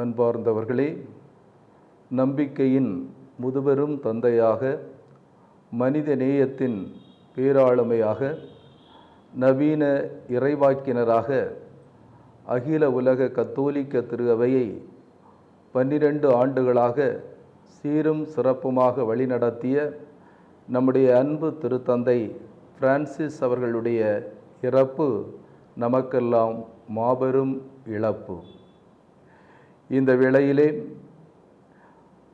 அன்பார்ந்தவர்களே நம்பிக்கையின் முதுபெரும் தந்தையாக மனித நேயத்தின் பேராளுமையாக நவீன இறைவாக்கினராக அகில உலக கத்தோலிக்க திருவையை பன்னிரண்டு ஆண்டுகளாக சீரும் சிறப்புமாக வழிநடத்திய நம்முடைய அன்பு திருத்தந்தை பிரான்சிஸ் அவர்களுடைய இறப்பு நமக்கெல்லாம் மாபெரும் இழப்பு. இந்த வேளையிலே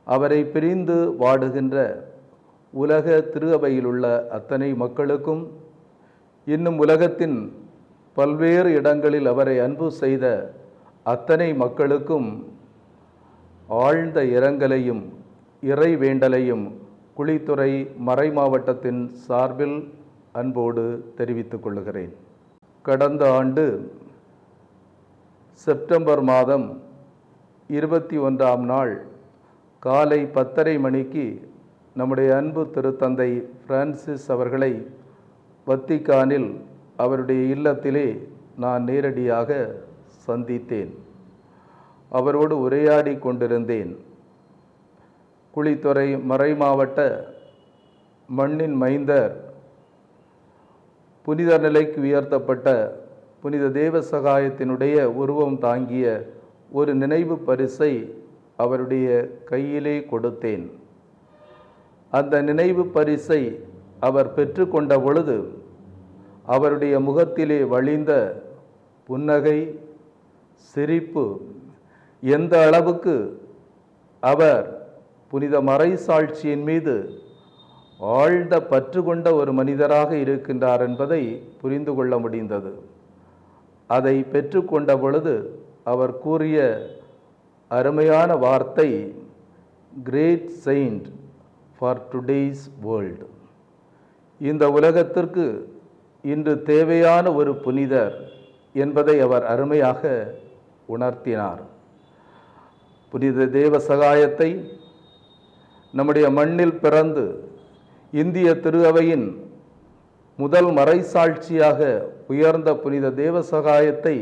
அவரை பிரிந்து வாடுகின்ற உலக திரு அவையிலுள்ள அத்தனை மக்களுக்கும் இன்னும் உலகத்தின் பல்வேறு இடங்களில் அவரை அன்பு செய்த அத்தனை மக்களுக்கும் ஆழ்ந்த இரங்கலையும் இறை வேண்டலையும் குளித்துறை மறை மாவட்டத்தின் சார்பில் அன்போடு தெரிவித்துக் கொள்கிறேன். கடந்த ஆண்டு செப்டம்பர் மாதம் இருபத்தி ஒன்றாம் நாள் காலை பத்தரை மணிக்கு நம்முடைய அன்பு திருத்தந்தை பிரான்சிஸ் அவர்களை வத்திக்கானில் அவருடைய இல்லத்திலே நான் நேரடியாக சந்தித்தேன். அவரோடு உரையாடி கொண்டிருந்தேன். குழித்துறை மறை மாவட்ட மண்ணின் மைந்தர் புனித நிலைக்கு உயர்த்தப்பட்ட புனித தேவ சகாயத்தினுடைய உருவம் தாங்கிய ஒரு நினைவு பரிசை அவருடைய கையிலே கொடுத்தேன். அந்த நினைவு பரிசை அவர் பெற்றுக்கொண்ட பொழுது அவருடைய முகத்திலே வழிந்த புன்னகை சிரிப்பு எந்த அளவுக்கு அவர் புனித மறை சாட்சியின் மீது ஆழ்ந்த பற்று கொண்ட ஒரு மனிதராக இருக்கின்றார் என்பதை புரிந்து கொள்ள முடிந்தது. அதை பெற்றுக்கொண்ட பொழுது அவர் கூறிய அருமையான வார்த்தை great saint for today's world இந்த உலகத்திற்கு இன்று தேவையான ஒரு புனிதர் என்பதை அவர் அருமையாக உணர்த்தினார். புனித தேவ சகாயத்தை நம்முடைய மண்ணில் பிறந்து இந்திய திருவையின் முதல் மறைசாட்சியாக உயர்ந்த புனித தேவ சகாயத்தை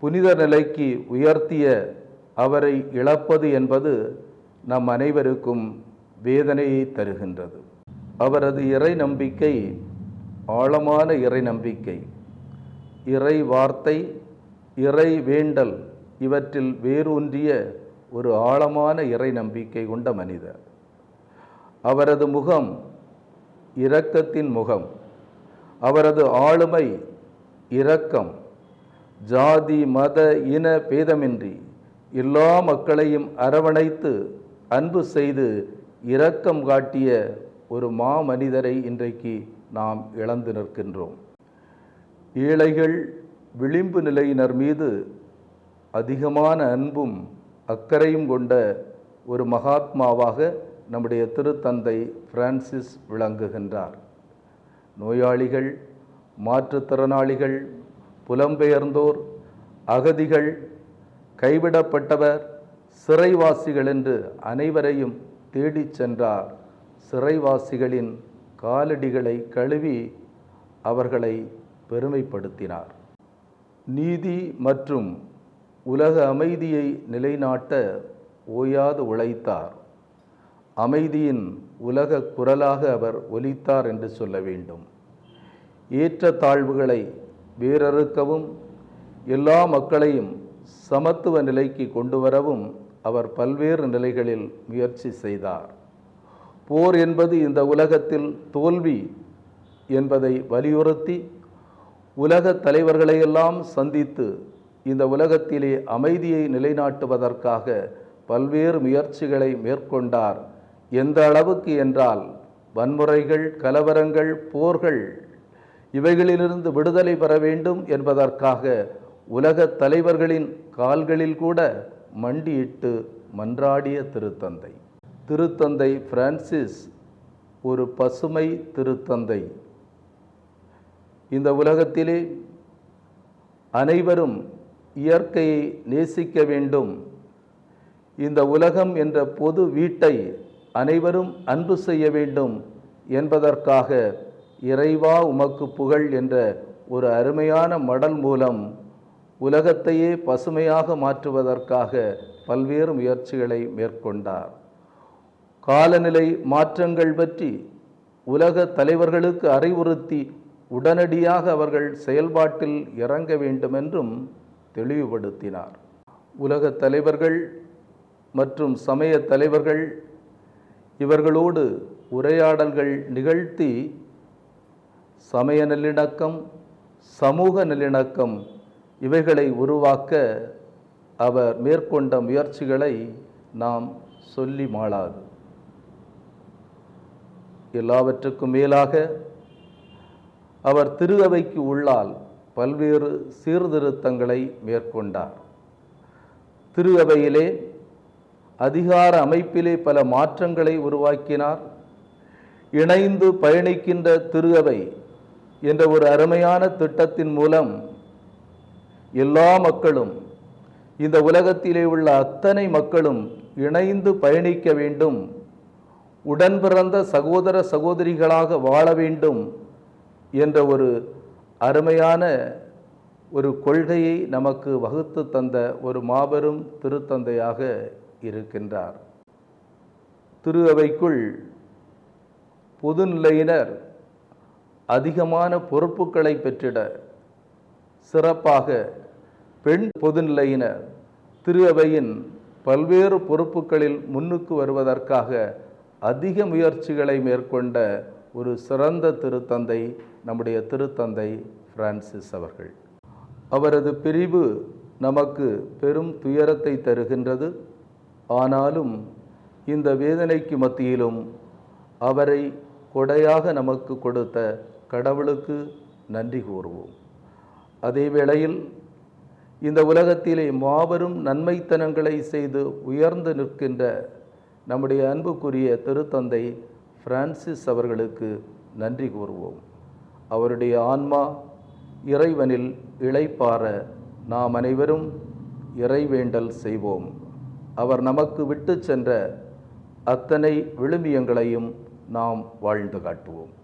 புனித நிலைக்கு உயர்த்திய அவரை இழப்பது என்பது நம் அனைவருக்கும் வேதனையை தருகின்றது. அவரது இறை நம்பிக்கை ஆழமான இறை நம்பிக்கை. இறை வார்த்தை இறை வேண்டல் இவற்றில் வேரூன்றிய ஒரு ஆழமான இறை நம்பிக்கை கொண்ட மனிதர். அவரது முகம் இரக்கத்தின் முகம். அவரது ஆளுமை இரக்கம். ஜாதி மத இன பேதமின்றி எல்லா மக்களையும் அரவணைத்து அன்பு செய்து இரக்கம் காட்டிய ஒரு மாமனிதரை இன்றைக்கு நாம் இழந்து நிற்கின்றோம். ஏழைகள் விளிம்பு நிலையினர் மீது அதிகமான அன்பும் அக்கறையும் கொண்ட ஒரு மகாத்மாவாக நம்முடைய திருத்தந்தை பிரான்சிஸ் விளங்குகின்றார். நோயாளிகள் மாற்றுத்திறனாளிகள் புலம்பெயர்ந்தோர் அகதிகள் கைவிடப்பட்டவர் சிறைவாசிகள் என்று அனைவரையும் தேடிச் சென்றார். சிறைவாசிகளின் காலடிகளை கழுவி அவர்களை பெருமைப்படுத்தினார். நீதி மற்றும் உலக அமைதியை நிலைநாட்ட ஓயாது உழைத்தார். அமைதியின் உலக குரலாக அவர் ஒலித்தார் என்று சொல்ல வேண்டும். ஏற்ற தாழ்வுகளை வேறறுக்கவும் எல்லா மக்களையும் சமத்துவ நிலைக்கு கொண்டு வரவும் அவர் பல்வேறு நிலைகளில் முயற்சி செய்தார். போர் என்பது இந்த உலகத்தில் தோல்வி என்பதை வலியுறுத்தி உலக தலைவர்களையெல்லாம் சந்தித்து இந்த உலகத்திலே அமைதியை நிலைநாட்டுவதற்காக பல்வேறு முயற்சிகளை மேற்கொண்டார். எந்த அளவுக்கு என்றால் வன்முறைகள் கலவரங்கள் போர்கள் இவைகளிலிருந்து விடுதலை பெற வேண்டும் என்பதற்காக உலக தலைவர்களின் கால்களில் கூட மண்டியிட்டு மன்றாடிய திருத்தந்தை. திருத்தந்தை பிரான்சிஸ் ஒரு பசுமை திருத்தந்தை. இந்த உலகத்திலே அனைவரும் இயற்கையை நேசிக்க வேண்டும். இந்த உலகம் என்ற பொது வீட்டை அனைவரும் அன்பு செய்ய வேண்டும் என்பதற்காக இறைவா உமக்கு புகழ் என்ற ஒரு அருமையான மடல் மூலம் உலகத்தையே பசுமையாக மாற்றுவதற்காக பல்வேறு முயற்சிகளை மேற்கொண்டார். காலநிலை மாற்றங்கள் பற்றி உலக தலைவர்களுக்கு அறிவுறுத்தி உடனடியாக அவர்கள் செயல்பாட்டில் இறங்க வேண்டுமென்றும் தெளிவுபடுத்தினார். உலக தலைவர்கள் மற்றும் சமய தலைவர்கள் இவர்களோடு உரையாடல்கள் நிகழ்த்தி சமய நல்லிணக்கம் சமூக நல்லிணக்கம் இவைகளை உருவாக்க அவர் மேற்கொண்ட முயற்சிகளை நாம் சொல்லி மாளாது. எல்லாவற்றுக்கும் மேலாக அவர் திரு அவைக்கு உள்ளால் பல்வேறு சீர்திருத்தங்களை மேற்கொண்டார். திரு அவையிலே அதிகார அமைப்பிலே பல மாற்றங்களை உருவாக்கினார். இணைந்து பயணிக்கின்ற திரு அவை என்ற ஒரு அருமையான திட்டத்தின் மூலம் எல்லா மக்களும் இந்த உலகத்திலே உள்ள அத்தனை மக்களும் இணைந்து பயணிக்க வேண்டும் உடன் பிறந்த சகோதர சகோதரிகளாக வாழ வேண்டும் என்ற ஒரு அருமையான ஒரு கொள்கையை நமக்கு வகுத்து தந்த ஒரு மாபெரும் திருத்தந்தையாக இருக்கின்றார். திரு அவைக்குள் பொதுநிலையினர் அதிகமான பொறுப்புகளை பெற்றிட சிறப்பாக பெண் பொதுநிலையினர் திரு அவையின் பல்வேறு பொறுப்புகளில் முன்னுக்கு வருவதற்காக அதிக முயற்சிகளை மேற்கொண்ட ஒரு சிறந்த திருத்தந்தை நம்முடைய திருத்தந்தை பிரான்சிஸ் அவர்கள். அவரது பிரிவு நமக்கு பெரும் துயரத்தை தருகின்றது. ஆனாலும் இந்த வேதனைக்கு மத்தியிலும் அவரை கொடையாக நமக்கு கொடுத்த கடவுளுக்கு நன்றி கூறுவோம். அதே வேளையில் இந்த உலகத்திலே மாபெரும் நன்மைத்தனங்களை செய்து உயர்ந்து நிற்கின்ற நம்முடைய அன்புக்குரிய திருத்தந்தை பிரான்சிஸ் அவர்களுக்கு நன்றி கூறுவோம். அவருடைய ஆன்மா இறைவனில் இழைப்பார நாம் அனைவரும் இறைவேண்டல் செய்வோம். அவர் நமக்கு விட்டு சென்ற அத்தனை விழுமியங்களையும் நாம் வாழ்ந்து காட்டுவோம்.